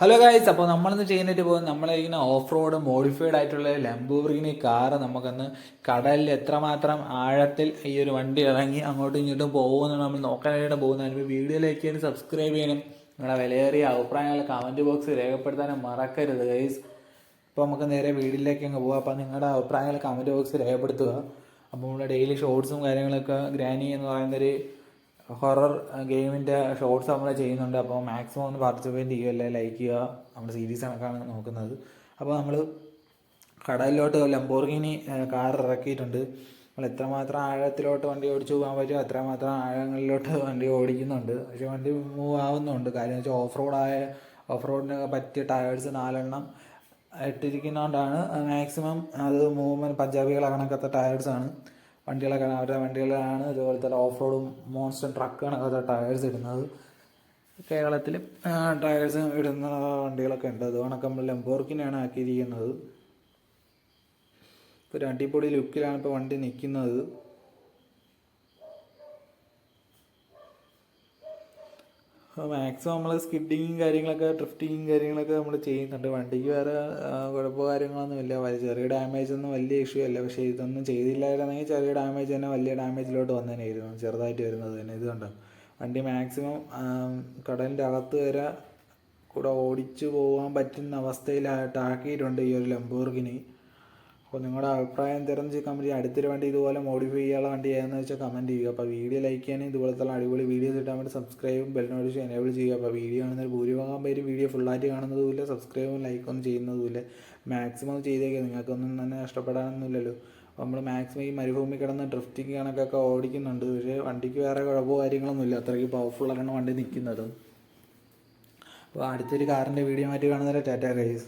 Hello guys അപ്പോൾ നമ്മളിന്ന് ചെയ്യുന്നിട്ട് പോകുന്നത് നമ്മളിങ്ങനെ ഓഫ് റോഡ് മോഡിഫൈഡ് ആയിട്ടുള്ള ലംബോർഗിനി കാറ് നമുക്കൊന്ന് കടലിൽ എത്രമാത്രം ആഴത്തിൽ ഈ ഒരു വണ്ടി ഇറങ്ങി അങ്ങോട്ടും ഇങ്ങോട്ടും പോകുമെന്ന് നമ്മൾ നോക്കാനായിട്ട് പോകുന്നത്. അതിന് വീഡിയോയിലേക്ക് സബ്സ്ക്രൈബ് ചെയ്യണം. നിങ്ങളുടെ വിലയേറിയ അഭിപ്രായങ്ങൾ കമന്റ് ബോക്സിൽ രേഖപ്പെടുത്താനും മറക്കരുത് ഗൈസ് അപ്പോൾ നമുക്ക് നേരെ വീഡിയോയിലേക്ക് അങ്ങ് പോകാം അപ്പോൾ നിങ്ങളുടെ അഭിപ്രായങ്ങൾ കമന്റ് ബോക്സിൽ രേഖപ്പെടുത്തുക. അപ്പോൾ നമ്മുടെ ഡെയിലി ഷോർട്സും കാര്യങ്ങളൊക്കെ ഗ്രാനി എന്ന് പറയുന്നൊരു ഹൊറർ ഗെയിമിന്റെ ഷോർട്സ് നമ്മൾ ചെയ്യുന്നുണ്ട്. അപ്പോൾ മാക്സിമം ഒന്ന് പാർട്ടിസിപ്പേറ്റ് ചെയ്യുക ലൈക്ക് ചെയ്യുക. നമ്മുടെ സീരീസ് കണക്കാണ് നോക്കുന്നത്. അപ്പോൾ നമ്മൾ കടലിലോട്ട് ലംബോർഗിനി കാർ ഇറക്കിയിട്ടുണ്ട്. നമ്മൾ എത്രമാത്രം ആഴത്തിലോട്ട് വണ്ടി ഓടിച്ചു പോകാൻ പറ്റുമോ അത്രമാത്രം ആഴങ്ങളിലോട്ട് വണ്ടി ഓടിക്കുന്നുണ്ട്. പക്ഷേ വണ്ടി മൂവ് ആവുന്നുണ്ട്. കാര്യം വെച്ചാൽ ഓഫ് റോഡായ ഓഫ് റോഡിന് പറ്റിയ ടയേഴ്സ് നാലെണ്ണം ഇട്ടിരിക്കുന്നതുകൊണ്ടാണ് മാക്സിമം അത് മൂവ്മെന്റ് പഞ്ചാബികളെ കണക്കത്തെ ടയേഴ്സാണ് വണ്ടികളൊക്കെ അവരുടെ വണ്ടികളാണ്. തന്നെ ഓഫ് റോഡും മോൺസ്റ്റർ ട്രക്ക് കണക്കത്തെ ടയേഴ്സ് ഇടുന്നത്. കേരളത്തിൽ ടയേഴ്സ് ഇടുന്ന വണ്ടികളൊക്കെ ഉണ്ട്. അത് കണക്ക് നമ്മൾ ലംബോർക്കിനാണ് ആക്കിയിരിക്കുന്നത്. ഇപ്പോൾ ഒരു അടിപൊളി ലുക്കിലാണ് ഇപ്പോൾ വണ്ടി നിൽക്കുന്നത് മാക്സിമം നമ്മൾ സ്കിഡിങ്ങും കാര്യങ്ങളൊക്കെ ഡ്രിഫ്റ്റിങ്ങും കാര്യങ്ങളൊക്കെ നമ്മൾ ചെയ്യുന്നുണ്ട്. വണ്ടിക്ക് വേറെ കുഴപ്പമോ വലിയ ചെറിയ ഡാമേജ് ഒന്നും വലിയ ഇഷ്യൂ അല്ല. പക്ഷേ ഇതൊന്നും ചെയ്തില്ലായിരുന്നെങ്കിൽ ചെറിയ ഡാമേജ് തന്നെ വലിയ ഡാമേജിലോട്ട് വന്നതിനായിരുന്നു ചെറുതായിട്ട് വരുന്നത് തന്നെ. ഇതുകൊണ്ട്. വണ്ടി മാക്സിമം കടലിന്റെ അകത്ത് വരെ കൂടെ ഓടിച്ചു പോകാൻ പറ്റുന്ന അവസ്ഥയിലായിട്ട് ആക്കിയിട്ടുണ്ട് ഈ ഒരു ലംബോർഗിനി അപ്പോൾ നിങ്ങളുടെ അഭിപ്രായം തിരഞ്ഞ് കമന്റ് അടുത്തൊരു വണ്ടി ഇതുപോലെ മോഡിഫൈ ചെയ്യാനുള്ള വണ്ടി ഏതെന്ന് വെച്ചാൽ കമന്റ് ചെയ്യുക. അപ്പോൾ വീഡിയോ ലൈക്ക് ചെയ്യാനും ഇതുപോലത്തെ അടിപൊളി വീഡിയോസ് കിട്ടാൻ വേണ്ടി സബ്സ്ക്രൈബും ബെൽ നോട്ടിഫിക്കേഷൻ എനേബിൾ ചെയ്യുക. അപ്പോൾ വീഡിയോ കാണുന്നതിൽ ഭൂരിഭാഗം പേര് വീഡിയോ ഫുള്ളായിട്ട് കാണുന്നതുമില്ല സബ്സ്ക്രൈബും ലൈക്കൊന്നും ചെയ്യുന്നതുമില്ല. മാക്സിമം ചെയ്തേക്കുക നിങ്ങൾക്കൊന്നും തന്നെ നഷ്ടപ്പെടാനൊന്നുമില്ലല്ലോ. നമ്മൾ മാക്സിമം ഈ മരുഭൂമി കിടന്ന് ഡ്രിഫ്റ്റിംഗ് കണക്കൊക്കെ ഓടിക്കുന്നുണ്ട്. പക്ഷേ വണ്ടിക്ക് വേറെ കുഴപ്പമോ കാര്യങ്ങളൊന്നുമില്ല. അത്രയ്ക്ക് പവർഫുള്ളാണ് വണ്ടി നിൽക്കുന്നത്. അപ്പോൾ അടുത്തൊരു കാറിന്റെ വീഡിയോ മാറ്റി കാണുന്നവരെ ടാറ്റ ഗൈസ്